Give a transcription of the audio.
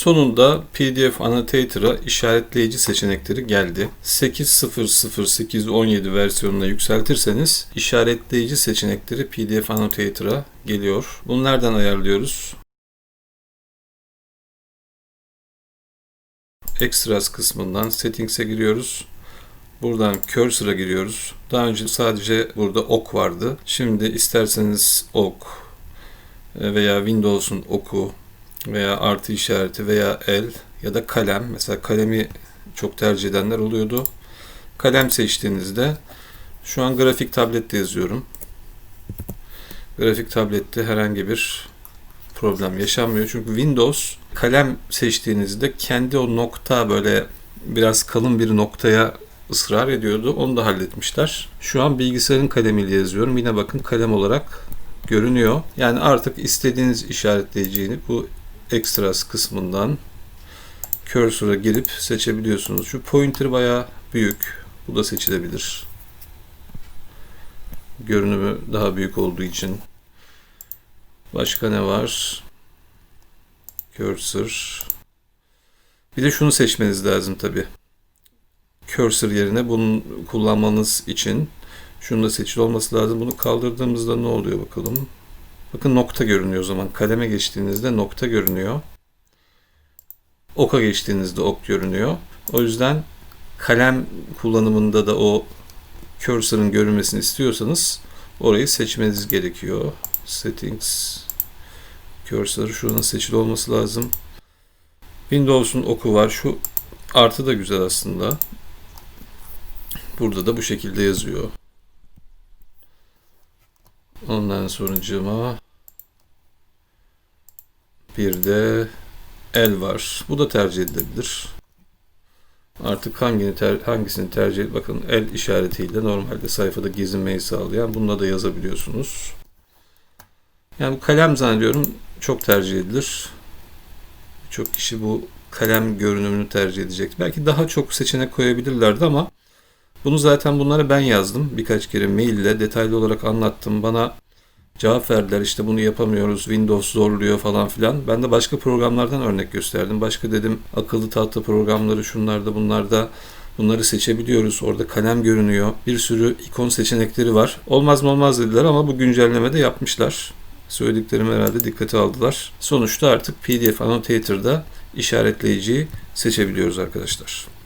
Sonunda PDF Annotator'a işaretleyici seçenekleri geldi. 8.0.0.8.17 versiyonuna yükseltirseniz işaretleyici seçenekleri PDF Annotator'a geliyor. Bunu nereden ayarlıyoruz? Extras kısmından Settings'e giriyoruz. Buradan Cursor'a giriyoruz. Daha önce sadece burada ok vardı. Şimdi isterseniz ok veya Windows'un oku veya artı işareti veya el ya da kalem. Mesela kalemi çok tercih edenler oluyordu. Kalem seçtiğinizde şu an grafik tablette yazıyorum. Grafik tablette herhangi bir problem yaşanmıyor. Çünkü Windows kalem seçtiğinizde kendi o nokta böyle biraz kalın bir noktaya ısrar ediyordu. Onu da halletmişler. Şu an bilgisayarın kalemiyle yazıyorum. Yine bakın kalem olarak görünüyor. Yani artık istediğiniz işaretleyiciyi bu extras kısmından cursor'a girip seçebiliyorsunuz. Şu pointer bayağı büyük. Bu da seçilebilir. Görünümü daha büyük olduğu için. Başka ne var? Cursor. Bir de şunu seçmeniz lazım tabi. Cursor yerine bunu kullanmanız için şunu da seçili olması lazım. Bunu kaldırdığımızda ne oluyor bakalım. Bakın nokta görünüyor o zaman. Kaleme geçtiğinizde nokta görünüyor. Oka geçtiğinizde ok görünüyor. O yüzden kalem kullanımında da o cursor'ın görünmesini istiyorsanız orayı seçmeniz gerekiyor. Settings cursor şuranın seçili olması lazım. Windows'un oku var. Şu artı da güzel aslında. Burada da bu şekilde yazıyor. Ondan sonucuma bir de el var. Bu da tercih edilebilir. Artık hangini ter, hangisini tercih et bakın el işaretiyle normalde sayfada gezinmeyi sağlayan bununla da yazabiliyorsunuz. Yani bu kalem zannediyorum çok tercih edilir. Çok kişi bu kalem görünümünü tercih edecek. Belki daha çok seçenek koyabilirlerdi ama bunu zaten bunlara ben yazdım. Birkaç kere maille detaylı olarak anlattım. Bana cevap verdiler işte bunu yapamıyoruz, Windows zorluyor falan filan. Ben de başka programlardan örnek gösterdim. Başka dedim akıllı tahta programları şunlarda bunlarda bunları seçebiliyoruz. Orada kalem görünüyor. Bir sürü ikon seçenekleri var. Olmaz mı olmaz dediler ama bu güncellemede yapmışlar. Söylediklerimi herhalde dikkate aldılar. Sonuçta artık PDF Annotator'da işaretleyiciyi seçebiliyoruz arkadaşlar.